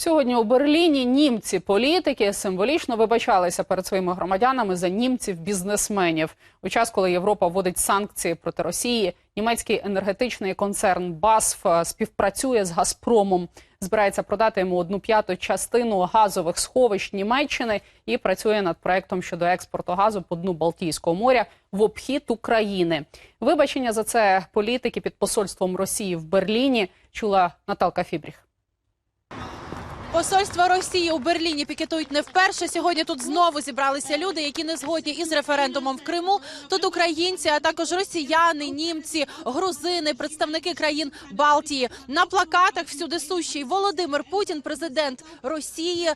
Сьогодні у Берліні німці політики символічно вибачалися перед своїми громадянами за німців-бізнесменів. У час, коли Європа вводить санкції проти Росії, німецький енергетичний концерн BASF е, співпрацює з Газпромом. Збирається продати йому одну п'яту частину газових сховищ Німеччини і працює над проектом щодо експорту газу по дну Балтійського моря в обхід України. Вибачення за це політики під посольством Росії в Берліні чула Наталка Фібріх. Посольство Росії у Берліні пікетують не вперше. Сьогодні тут знову зібралися люди, які не згодні із референдумом в Криму. Тут українці, а також росіяни, німці, грузини, представники країн Балтії. На плакатах всюди сущий Володимир Путін, президент Росії. Е,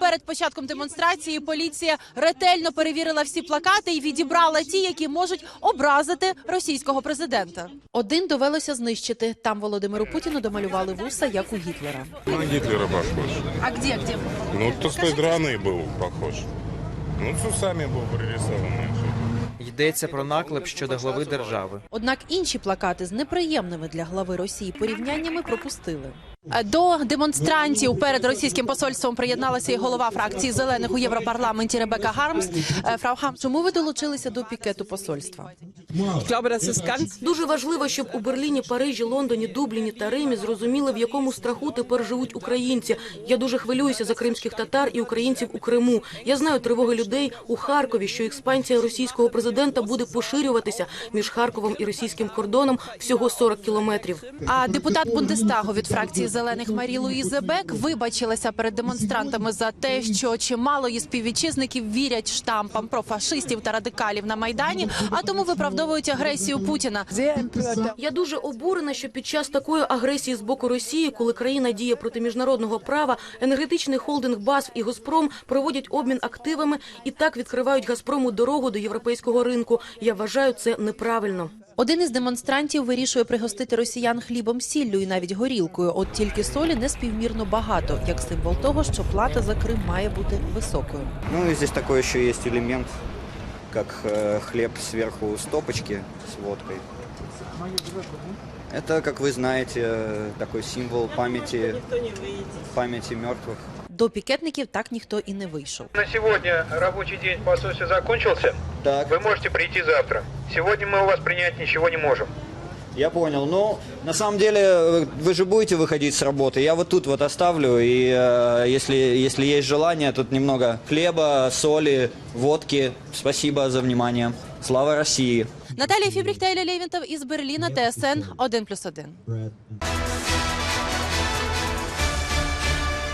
Перед початком демонстрації поліція ретельно перевірила всі плакати і відібрала ті, які можуть образити російського президента. Один довелося знищити. Там Володимиру Путіну домалювали вуса, як у Гітлера. На Гитлера похож. А где, где? Ну, то с той стороны был похож. Ну, с усами был пририсованный. Йдеться про наклеп щодо глави держави. Однак інші плакати з неприємними для глави Росії порівняннями пропустили. До демонстрантів перед російським посольством приєдналася і голова фракції зелених у Європарламенті Ребека Гармс. Е, Фрау Хармс, чому ви долучилися до пікету посольства? Дуже важливо, щоб у Берліні, Парижі, Лондоні, Дубліні та Римі зрозуміли, в якому страху тепер живуть українці. Я дуже хвилююся за кримських татар і українців у Криму. Я знаю тривоги людей у Харкові, що експансія російського президента буде поширюватися між Харковом і російським кордоном всього 40 кілометрів. А депутат Бундестагу від фракції зелених Марі Луїзе Бек вибачилася перед демонстрантами за те, що чимало її співвітчизників вірять штампам про фашистів та радикалів на майдані, а тому виправдовують агресію Путіна. Я дуже обурена, що під час такої агресії з боку Росії, коли країна діє проти міжнародного права, енергетичний холдинг БАСФ і Госпром проводять обмін активами і так відкривають Газпрому дорогу до європейського ринку. Я вважаю це неправильно. Один із демонстрантів вирішує пригостити росіян хлібом, сіллю і навіть горілкою. От тільки солі не співмірно багато, як символ того, що плата за Крим має бути високою. Ну и здесь такой еще есть элемент, как э, хлеб сверху стопочки с водкой. Это, как вы знаете, э, такой символ памяти, памяти мертвых. До пікетників так ніхто і не вийшов. На сегодня рабочий день в посольстве закончился. Так, Вы можете прийти завтра. Сегодня мы у вас принять ничего не можем. я понял. Ну, на самом деле, э, вы же будете выходить с работы. Я вот тут вот оставлю, и э, если, если есть желание, тут немного хлеба, соли, водки. Спасибо за внимание. Слава России! Наталія Фібріх та Еля Лєвінтов із Берліна, ТСН 1+,1.